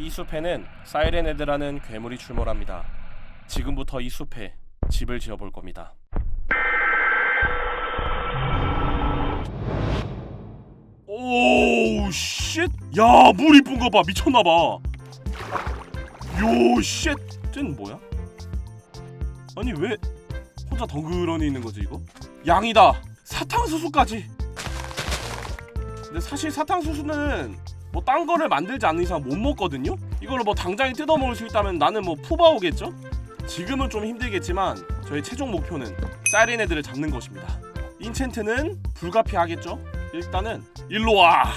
이 숲에는 사이렌헤드라는 괴물이 출몰합니다. 지금부터 이 숲에 집을 지어볼 겁니다. 오우 쉣! 야, 물 이쁜 거 봐. 미쳤나 봐. 요 쉣! 쟤는 뭐야? 아니 왜 혼자 덩그러니 있는 거지 이거? 양이다. 사탕수수까지. 근데 사실 사탕수수는 뭐 딴 거를 만들지 않는 이상 못 먹거든요. 이걸 뭐 당장에 뜯어 먹을 수 있다면 나는 뭐 푸바오겠죠? 지금은 좀 힘들겠지만 저희 최종 목표는 사이렌 애들을 잡는 것입니다. 인챈트는 불가피하겠죠? 일단은 일로 와.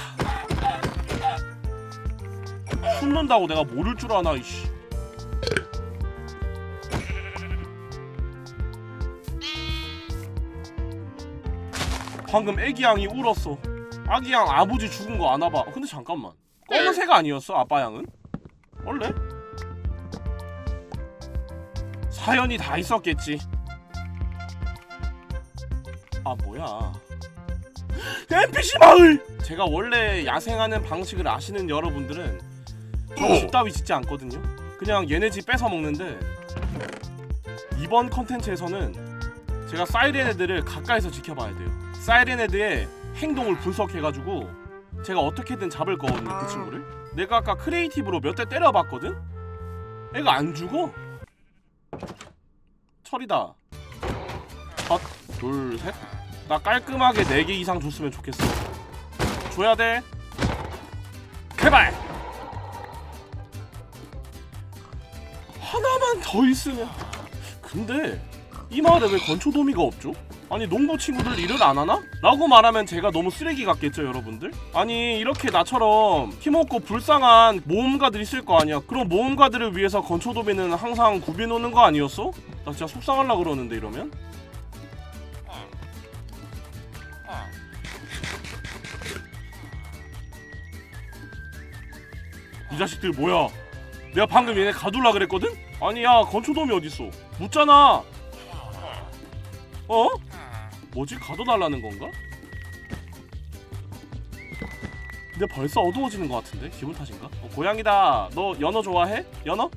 숨는다고 내가 모를 줄 아나 이씨. 방금 애기 양이 울었어. 아기 양 아버지 죽은 거 아나 봐. 근데 잠깐만. 검은색 아니었어? 아빠 양은? 원래? 사연이 다 있었겠지. 아 뭐야? NPC 마을. 제가 원래 야생하는 방식을 아시는 여러분들은 저집 따위 짓지 않거든요. 그냥 얘네 집 뺏어 먹는데 이번 컨텐츠에서는 제가 사이렌헤드를 가까이서 지켜봐야 돼요. 사이렌헤드의 행동을 분석해가지고 제가 어떻게든 잡을 거거든요 그 친구를. 내가 아까 크리에이티브로 몇 대 때려봤거든. 애가 안 죽어. 철이다. 첫, 둘, 셋. 나 깔끔하게 4개 이상 줬으면 좋겠어. 줘야 돼. 개발. 하나만 더 있으면. 근데 이 마을에 왜 건초 도미가 없죠? 아니 농부 친구들 일을 안 하나? 라고 말하면 제가 너무 쓰레기 같겠죠 여러분들? 아니 이렇게 나처럼 힘없고 불쌍한 모험가들 있을 거 아니야 그럼 모험가들을 위해서 건초도미는 항상 구비해놓는 거 아니었어? 나 진짜 속상하려 그러는데 이러면? 이 자식들 뭐야 내가 방금 얘네 가둘라 그랬거든? 아니 야 건초돔이 어딨어 묻잖아 어? 뭐지 가둬달라는 건가? 근데 벌써 어두워지는 것 같은데 기분 탓인가? 어, 고양이다 너 연어 좋아해? 연어?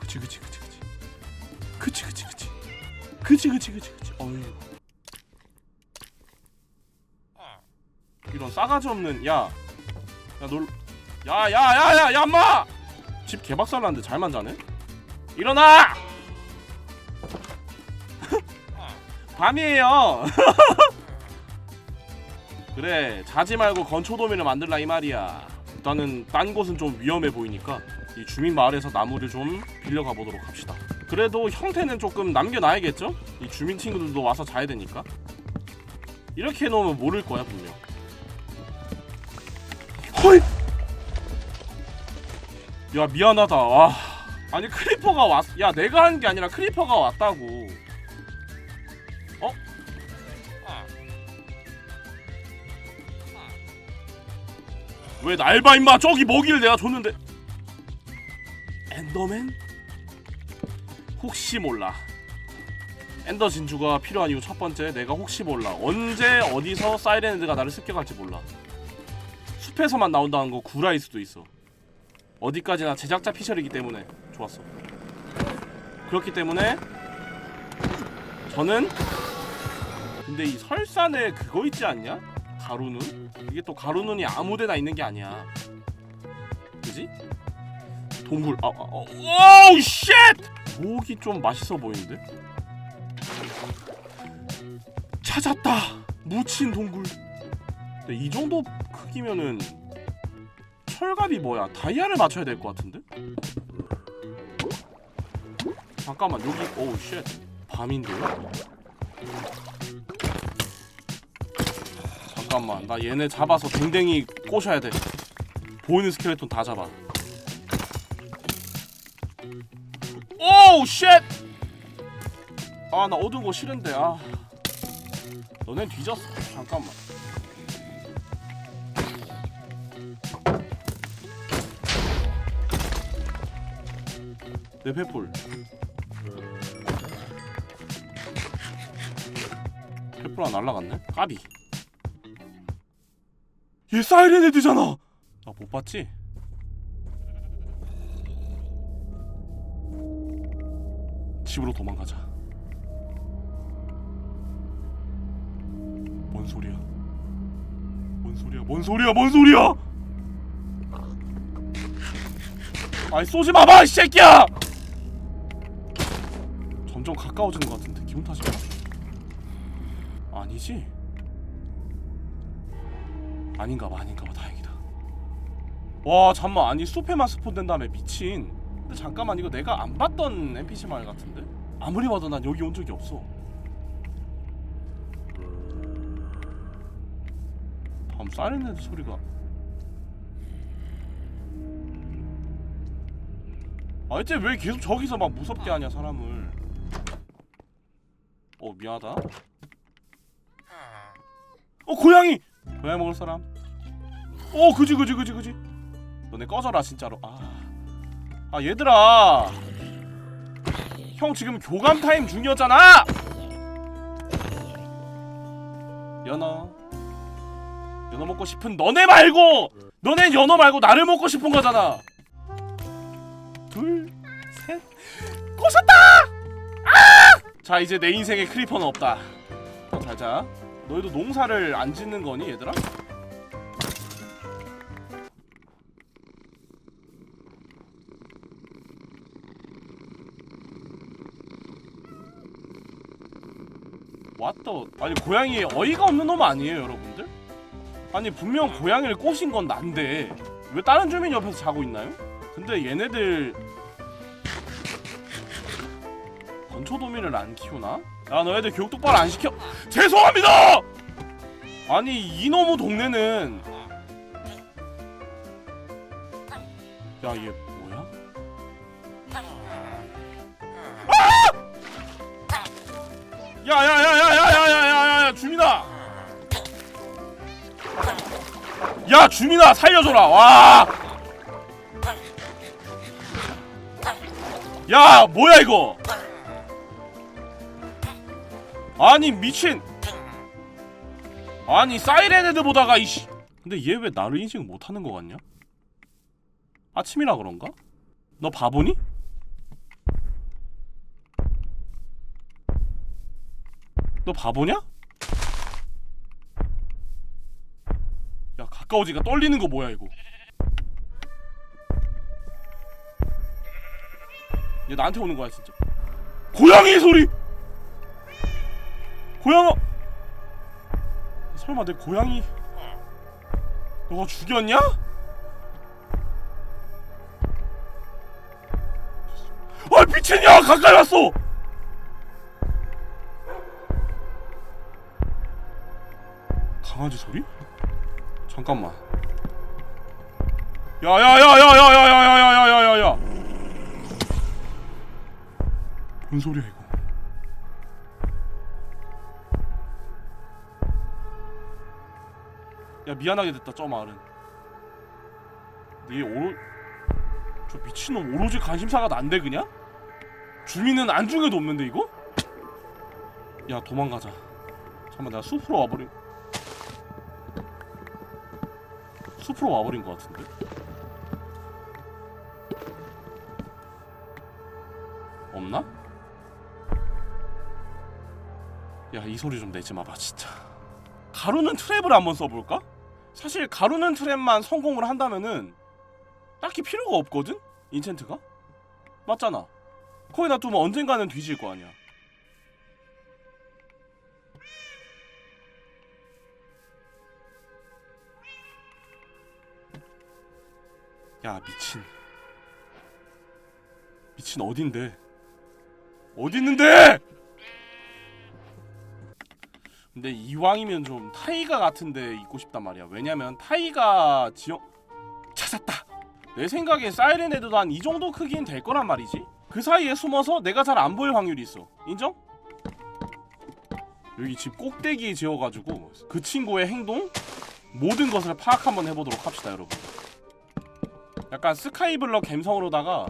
그치 그치 그치 그치 그치 그치 그치 그치 그치 그치 그치 어휴 이런 싸가지 없는 야 야, 놀, 야, 야, 야, 야, 야, 엄마! 집 개박살 났는데 잘만 자네? 일어나! 밤이에요. 그래, 자지 말고 건초 도미를 만들라 이 말이야. 일단은 딴 곳은 좀 위험해 보이니까 이 주민 마을에서 나무를 좀 빌려가 보도록 합시다. 그래도 형태는 조금 남겨놔야겠죠? 이 주민 친구들도 와서 자야 되니까. 이렇게 해놓으면 모를 거야 분명. 헐! 야 미안하다 와 아니 크리퍼가 왔.. 야 내가 한 게 아니라 크리퍼가 왔다고 왜 날봐 임마 저기 먹이를 내가 줬는데 엔더맨? 혹시 몰라 엔더 진주가 필요한 이유 첫 번째 내가 혹시 몰라 언제 어디서 사이렌헤드가 나를 습격할지 몰라 숲에서만 나온다는 거 구라일 수도 있어 어디까지나 제작자 피셜이기 때문에 좋았어. 그렇기 때문에 저는 근데 이 설산에 그거 있지 않냐? 가루눈? 이게 또 가루눈이 아무데나 있는 게 아니야. 그지? 동굴. 아, 아, 어, 오우 쉣! 목이 좀 맛있어 보이는데? 찾았다. 묻힌 동굴. 근데 이 정도 크기면은 철갑이 뭐야? 다이아를 맞춰야 될 것 같은데? 잠깐만 여기 오우 쉣 밤인데요? 잠깐만. 나 얘네 잡아서 댕댕이 꼬셔야 돼. 보이는 스켈레톤 다 잡아. 오우 쉣! 아나 어두운 거 싫은데 아. 너넨 뒤졌어. 잠깐만. 내 횃불. 하나 날라갔네? 까비 얘 사이렌 애들잖아. 나 못 봤지? 집으로 도망가자. 뭔 소리야? 뭔 소리야? 뭔 소리야? 뭔 소리야? 아이 쏘지 마봐 이 새끼야! 점점 가까워지는 것 같은데 기분 탓인가? 아니지? 아닌가 봐 아닌가 봐 다행이다. 와 잠만 아니 숲에만 스폰된 다음에 미친. 근데 잠깐만 이거 내가 안 봤던 NPC 말 같은데? 아무리 봐도 난 여기 온 적이 없어. 다음 사이렌헤드 소리가 아 이제 왜 계속 저기서 막 무섭게 하냐 사람을 어 미안하다 어 고양이 고양이 먹을 사람 어 그지 그지 그지 그지. 너네 꺼져라 진짜로. 아, 아 얘들아. 형 지금 교감 타임 중이었잖아! 연어. 연어 먹고 싶은 너네 말고 너네 연어 말고 나를 먹고 싶은 거잖아. 둘셋. 꼬셨다! 아! 자 이제 내 인생에 크리퍼는 없다. 어, 자자. 너희도 농사를 안 짓는 거니 얘들아? 왔더 아니 고양이 어이가 없는 놈 아니에요 여러분들? 아니 분명 고양이를 꼬신 건 난데 왜 다른 주민 옆에서 자고 있나요? 근데 얘네들 건초도미를 안 키우나? 야 너희들 교육 똑바로 안 시켜 죄송합니다! 아니 이놈의 동네는 야얘 야? 야야야야야야야야야 주민아 야 주민아 살려줘라 와. 야 뭐야 이거? 아니 미친. 아니 사이렌헤드 보다가 이씨. 근데 얘 왜 나를 인식 못하는 거 같냐? 아침이라 그런가? 너 바보니? 너 바보냐? 야 가까워지니까 떨리는 거 뭐야 이거? 얘 나한테 오는 거야 진짜. 고양이 소리! 고양아! 설마 내 고양이 너가 죽였냐? 아 미친냐 가까이 왔어 강아지 소리? 잠깐만. 야야야야야야야야야야야야야. 뭔 소리야 이거? 야 미안하게 됐다 저 말은. 네 오로 저 미친놈 오로지 관심사가 난데 그냥? 주민은 안중에도 없는데 이거? 야 도망가자. 잠깐만 내가 숲으로 와버린. 숲으로 와버린 것 같은데. 없나? 야 이 소리 좀 내지 마봐 진짜. 가루는 트랩을 한번 써볼까? 사실 가루는 트랩만 성공을 한다면은 딱히 필요가 없거든? 인챈트가? 맞잖아. 거기 놔두면 언젠가는 뒤질 거 아니야. 야 미친. 미친 어딘데? 어디 있는데? 근데 이왕이면 좀 타이가 같은데 있고 싶단 말이야. 왜냐면 타이가 지역 찾았다. 내 생각에 사이렌 헤드도 한 이 정도 크기는 될 거란 말이지. 그 사이에 숨어서 내가 잘 안 보일 확률이 있어. 인정? 여기 집 꼭대기에 지어가지고 그 친구의 행동 모든 것을 파악 한번 해보도록 합시다 여러분 약간 스카이블럭 갬성으로다가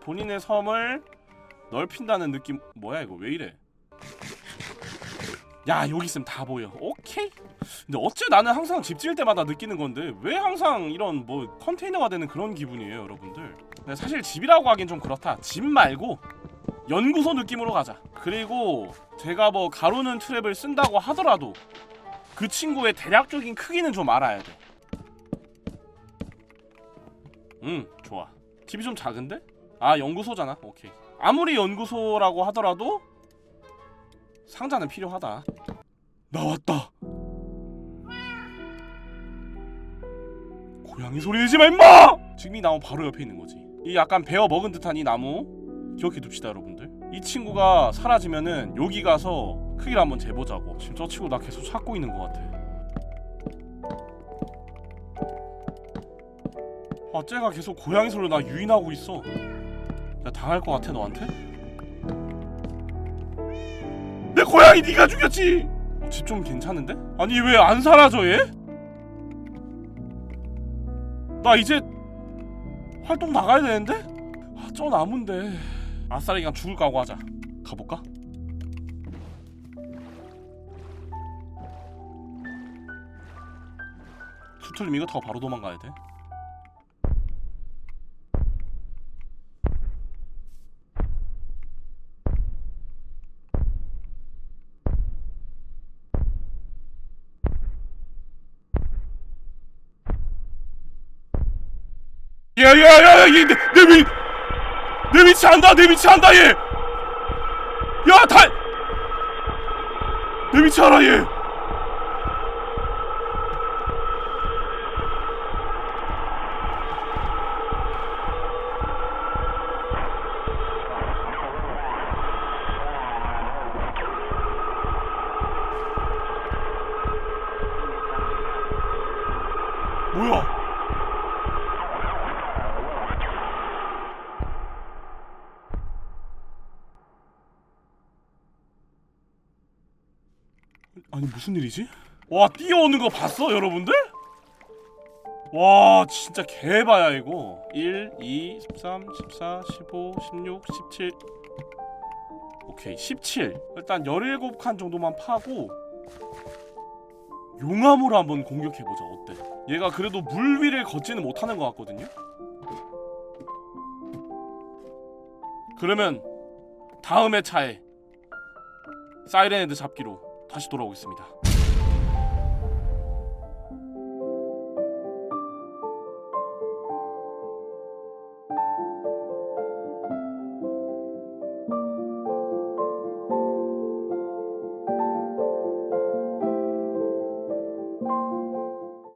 본인의 섬을 넓힌다는 느낌. 뭐야 이거 왜 이래? 야 여기 있으면 다 보여. 오케이. 근데 어째 나는 항상 집 지을 때마다 느끼는 건데 왜 항상 이런 뭐 컨테이너가 되는 그런 기분이에요 여러분들? 사실 집이라고 하긴 좀 그렇다. 집 말고 연구소 느낌으로 가자. 그리고 제가 뭐 가로는 트랩을 쓴다고 하더라도 그 친구의 대략적인 크기는 좀 알아야 돼. 음, 좋아. 집이 좀 작은데? 아, 연구소잖아. 오케이. 아무리 연구소라고 하더라도 상자는 필요하다. 나왔다. 고양이 소리 내지 마 임마! 지금 이 나무 바로 옆에 있는 거지. 이 약간 베어 먹은 듯한 이 나무 기억해 둡시다 여러분들. 이 친구가 사라지면은 여기 가서 크기를 한번 재보자고. 지금 저 친구 나 계속 찾고 있는 것 같아. 아, 쟤가 계속 고양이 소리로 나 유인하고 있어. 나 당할 것 같아 너한테? 내 고양이 네가 죽였지. 어, 집좀 괜찮은데? 아니 왜 안 사라져 얘? 나 이제 활동 나가야 되는데? 아, 저 나무인데. 아싸리 그냥 죽을 각오 하자. 가볼까? 수틀림 이거 타고 바로 도망가야 돼. 야야야야 얘 내 내 위, 내 위치 안다 내 위치 안다 얘. 야 달. 내 위치 알아 얘. 아니 무슨 일이지? 와 뛰어오는 거 봤어 여러분들? 와 진짜 개바야 이거 1, 2, 13, 14, 15, 16, 17 오케이 17 일단 17칸 정도만 파고 용암으로 한번 공격해보자 어때? 얘가 그래도 물 위를 걷지는 못하는 것 같거든요? 그러면 다음 회차에 사이렌헤드 잡기로 다시 돌아오겠습니다